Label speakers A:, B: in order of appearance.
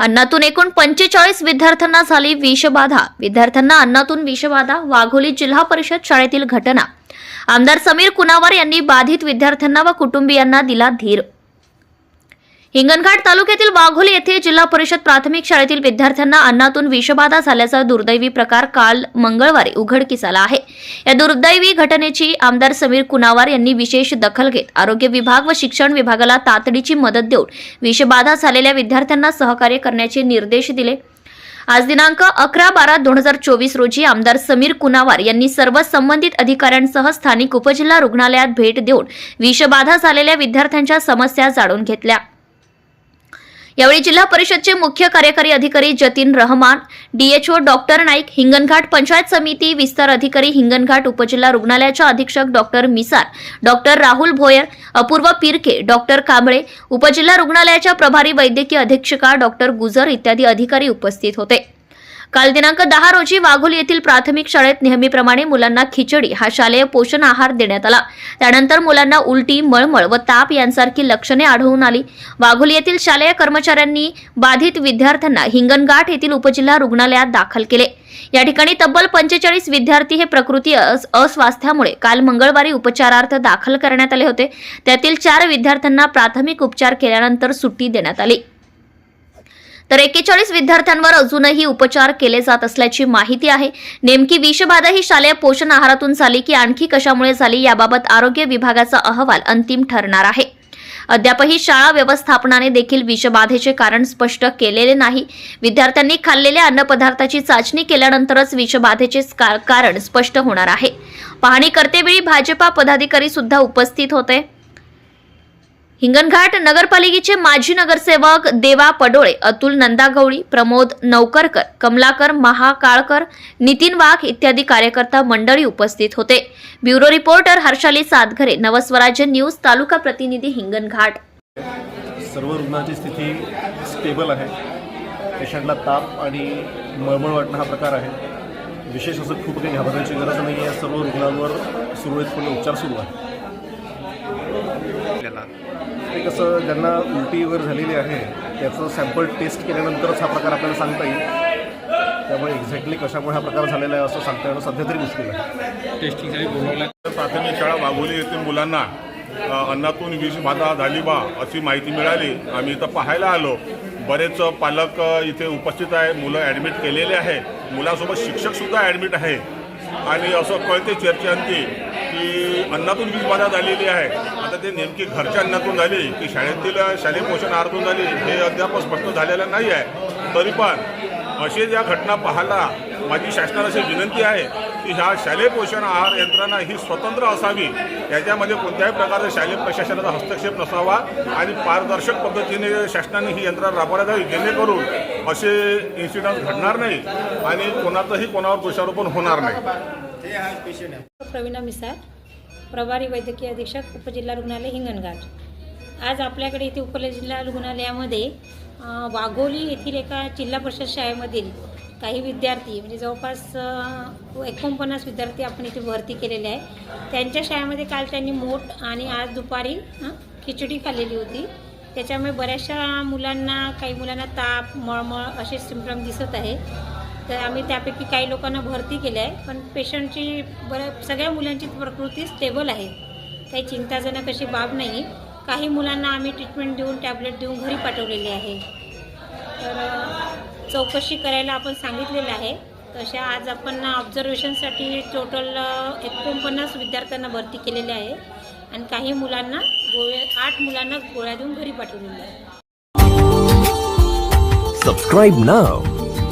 A: अन्नातून एकूण पंचेचाळीस विद्यार्थ्यांना झाली विषबाधा. विद्यार्थ्यांना अन्नातून विषबाधा वाघोली जिल्हा परिषद शाळेतील घटना. आमदार समीर कुनावर यांनी बाधित विद्यार्थ्यांना व कुटुंबियांना दिला धीर. हिंगणघाट तालुक्यातील वाघोली येथे जिल्हा परिषद प्राथमिक शाळेतील विद्यार्थ्यांना अन्नातून विषबाधा झाल्याचा दुर्दैवी प्रकार काल मंगळवारी उघडकीस आला आहे. या दुर्दैवी घटनेची आमदार समीर कुनावार यांनी विशेष दखल घेत आरोग्य विभाग व शिक्षण विभागाला तातडीची मदत देऊन विषबाधा झालेल्या विद्यार्थ्यांना सहकार्य करण्याचे निर्देश दिले. आज दिनांक अकरा बारा दोन हजार चोवीस रोजी आमदार समीर कुनावार यांनी सर्व संबंधित अधिकाऱ्यांसह स्थानिक उपजिल्हा रुग्णालयात भेट देऊन विषबाधा झालेल्या विद्यार्थ्यांच्या समस्या जाणून घेतल्या. यावेळी जिल्हा परिषदचे मुख्य कार्यकारी अधिकारी जतीन रहमान डीएचओ डॉक्टर नाईक हिंगणघाट पंचायत समिती विस्तार अधिकारी हिंगणघाट उपजिल्हा रुग्णालयाच्या अधीक्षक doctor Misar doctor Rahul Bhoyar Apurva Pirke doctor Kamble उपजिल्हा रुग्णालयाच्या प्रभारी वैद्यकीय अधीक्षका डॉक्टर गुजर इत्यादी अधिकारी उपस्थित होते. काल दिनांक दहा रोजी वाघोली येथील प्राथमिक शाळेत नेहमीप्रमाणे मुलांना खिचडी हा शालेय पोषण आहार देण्यात आला. त्यानंतर मुलांना उलटी मळमळ व ताप यांसारखी लक्षणे आढळून आली. वाघोली येथील शालेय कर्मचाऱ्यांनी बाधित विद्यार्थ्यांना हिंगणघाट येथील उपजिल्हा रुग्णालयात दाखल केले. या ठिकाणी तब्बल पंचेचाळीस विद्यार्थी हे प्रकृती अस्वास्थ्यामुळे काल मंगळवारी उपचारार्थ दाखल करण्यात आले होते. त्यातील चार विद्यार्थ्यांना प्राथमिक उपचार केल्यानंतर सुट्टी देण्यात आली. तर एकेचाळीस विद्यार्थ्यांवर अजूनही उपचार केले जात असल्याची माहिती आहे. नेमकी विषबाधा ही शालेय पोषण आहारातून झाली की आणखी कशामुळे झाली याबाबत आरोग्य विभागाचा अहवाल अंतिम ठरणार आहे. अद्यापही शाळा व्यवस्थापनाने देखील विषबाधेचे कारण स्पष्ट केलेले नाही. विद्यार्थ्यांनी खाल्लेल्या अन्नपदार्थाची चाचणी केल्यानंतरच विषबाधेचे का- कारण स्पष्ट होणार आहे. पाहणी करतेवेळी भाजपा पदाधिकारी सुद्धा उपस्थित होते. हिंगणघाट नगरपालिकेचे माजी नगरसेवक देवा पडोळे अतुल नंदागवळी प्रमोद नवकरकर कमलाकर महाकाळकर नितीन वाघ इत्यादी कार्यकर्ता मंडळी उपस्थित होते. Bureau reporter Harshali Satghare Navswarajya news तालुका प्रतिनिधी हिंगणघाट.
B: सर्व रुग्णाची स्थिती स्टेबल आहे. पेशंटला ताप आणि मळमळ वाटणं हा प्रकार आहे. विशेष असं खूप काही घाबरण्याची गरज नाही आहे सर्व रुग्णांवर सुरळीतपणे उपचार सुरू आहे ते कसं ज्यांना उलटी वगैरे झालेली आहे त्याचं सॅम्पल टेस्ट केल्यानंतरच हा प्रकार आपल्याला सांगता येईल. त्यामुळे एक्झॅक्टली कशामुळे हा प्रकार झालेला आहे असं सांगता येणं सध्या तरी मुश्किल आहे.
C: टेस्टिंगसाठी बोलवलं
D: प्राथमिक शाळा वाघोली येथील मुलांना अन्नातून अन्नातून विषबाधा झाली बा अशी माहिती मिळाली. आम्ही इथं पाहायला आलो. बरेच पालक इथे उपस्थित आहे मुलं ॲडमिट केलेले आहे मुलासोबत शिक्षकसुद्धा ॲडमिट आहे आणि असं कळते चर्चेअंती की अन्नातून विषबाधा झालेली आहे आता ते नेमकी घरच्या अन्नातून झाली की शाळेतील शालेय पोषण आहारातून झाली हे अद्याप स्पष्ट झालेलं नाही आहे. तरी पण असे ज्या घटना पाहायला माझी शासनाला अशी विनंती आहे की ह्या शालेय पोषण आहार यंत्रणा ही स्वतंत्र असावी. याच्यामध्ये कोणत्याही प्रकारचा शालेय प्रशासनाचा हस्तक्षेप नसावा आणि पारदर्शक पद्धतीने शासनाने ही यंत्रणा राबवण्यात यावी जेणेकरून असे इन्सिडंट घडणार नाही आणि कोणाचंही कोणावर दोषारोपण होणार नाही.
E: प्रवीणा मिसाळ. प्रभारी वैद्यकीय अधीक्षक उपजिल्हा रुग्णालय हिंगणघाट. आज आपल्याकडे इथे उपजिल्हा रुग्णालयामध्ये वाघोली येथील एका जिल्हा परिषद शाळेमधील काही विद्यार्थी म्हणजे जवळपास एकोणपन्नास विद्यार्थी आपण इथे भरती केलेले आहे त्यांच्या शाळेमध्ये काल त्यांनी मोठ आणि आज दुपारी खिचडी खाल्लेली होती. त्याच्यामुळे बऱ्याचशा मुलांना काही मुलांना ताप मळमळ असे सिम्पटम दिसत आहे. तर आम्ही त्यापैकी काही लोकांना भरती केलं आहे पण पेशंटची बऱ्या सगळ्या मुलांची प्रकृती स्टेबल आहे. काही चिंताजनक अशी बाब नाही. काही मुलांना आम्ही ट्रीटमेंट देऊन टॅबलेट देऊन घरी पाठवलेले आहे. तर चौकशी करायला आपण सांगितलेलं आहे. तशा आज आपण ऑब्झर्वेशनसाठी टोटल एकोणपन्नास विद्यार्थ्यांना भरती केलेले आहे. आणि काही मुलांना गोळ्या आठ मुलांना गोळ्या देऊन घरी पाठवलेल्या आहे.
F: Subscribe now